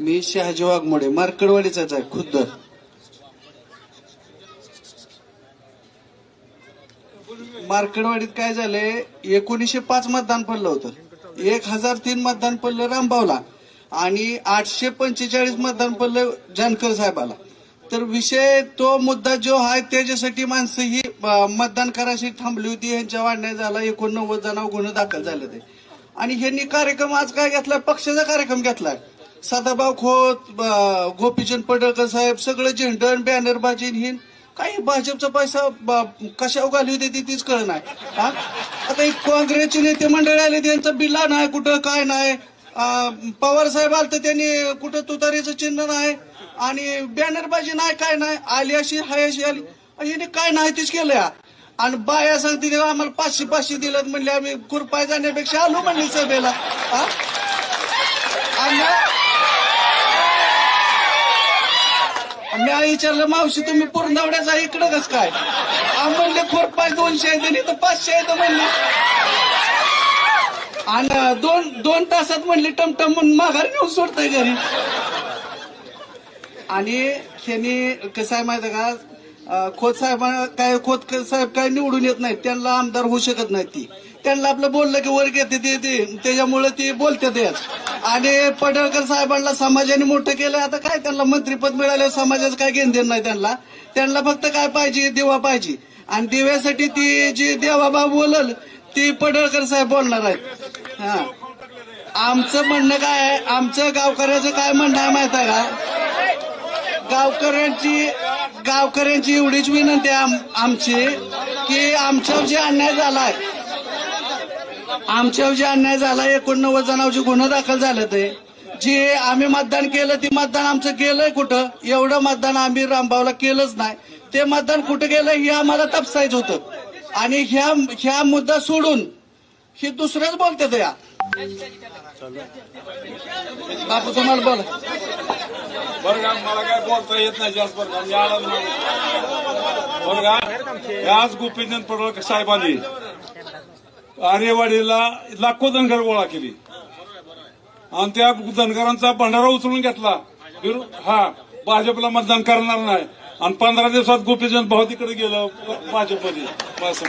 मी शहाजी वाघमोडे मार्कडवाडीचाच आहे खुद्द. मार्कडवाडीत काय झालंय एकोणीसशे पाच मतदान पडलं होतं. एक हजार तीन मतदान पडलं रामभावला आणि आठशे पंचेचाळीस मतदान पडलं जानकर साहेबाला. तर विषय तो मुद्दा जो आहे त्याच्यासाठी माणसं ही मतदान करायची थांबली होती यांच्या वाढण्या झाला एकोणनव्वद जणांवर गुन्हे दाखल झाले ते आणि ह्यांनी कार्यक्रम आज काय घेतलाय पक्षाचा कार्यक्रम घेतलाय. सदाभाऊ खोत गोपीचंद पडळकर साहेब सगळं झेंडण बॅनरबाजी आणि हिन. काही भाजपचा पैसा ब- कशावर घाली होती ती तीच कळ नाही. हा? आता एक काँग्रेसचे नेते मंडळ आले त्यांचं बिल्ला नाही कुठं काय नाही. पवार साहेब आलं तर त्यांनी कुठं तुतारीचं चिन्ह नाही. आणि बॅनरबाजी नाही काय नाही. आली अशी हाय अशी आली. हिने काय नाही तीच केलं आणि बाया सांगते आम्हाला पाचशे पाचशे दिलं म्हणले आम्ही खुरपाय जाण्यापेक्षा आलो म्हणले सभेला. हा? आणि मी आई विचारलं मावशी तुम्ही पूर्णवड्याचा इकडं कस काय? म्हणले खोर पाच दोनशे आहे आणि तर पाचशे आहेत म्हणले. आणि दोन दोन तासात म्हणली टमटम म्हणून माघारी नेऊन सोडतंय घरी. आणि ह्यानी कसं आहे माहिती आहे का? खोत साहेब काय खोत साहेब काय निवडून येत नाहीत. त्यांना आमदार होऊ शकत नाही ती. त्यांना आपलं बोललं की वर घेते ते त्याच्यामुळे ते बोलते याच आणि पडळकर साहेबांना समाजाने मोठं केलं आता काय त्यांना मंत्रीपद मिळालं समाजाचं काय घेण देण नाही त्यांना? त्यांना फक्त काय पाहिजे देवा पाहिजे. आणि दिव्यासाठी ती जी देवाबा बोलल ती पडळकर साहेब बोलणार आहेत. हा. आमचं म्हणणं काय आहे? आमचं गावकऱ्याचं काय म्हणणं आहे माहीत आहे का? गावकऱ्यांची गावकऱ्यांची एवढीच विनंती आहे आम- आमची की आमच्यावर जे अन्याय झाला आहे आमच्यावर जे अन्याय झाला एकोणनव्वद जणांचे गुन्हा दाखल झाले ते. जे आम्ही मतदान केलं ते मतदान आमचं गेलंय कुठं? एवढं मतदान आम्ही रामभावला केलंच नाही. ते मतदान कुठं गेलं हे आम्हाला तपसायचं होतं. आणि ह्या ह्या मुद्दा सोडून हे दुसऱ्याच बोलतात या. बापू तुम्हाला बोला. बरं का मला काय बोलता येत नाही जास्त बरं का मी आला बरं का आज गोपीचंद पडळकर साहेबांनी आर्यवाडीला लाखो धनगर गोळा केली. आणि त्या धनगरांचा भंडारा उचलून घेतला. हा भाजपला मतदान करणार नाही. आणि पंधरा दिवसात गोपीचंद भाऊ तिकडे गेलं भाजपमध्ये. बस.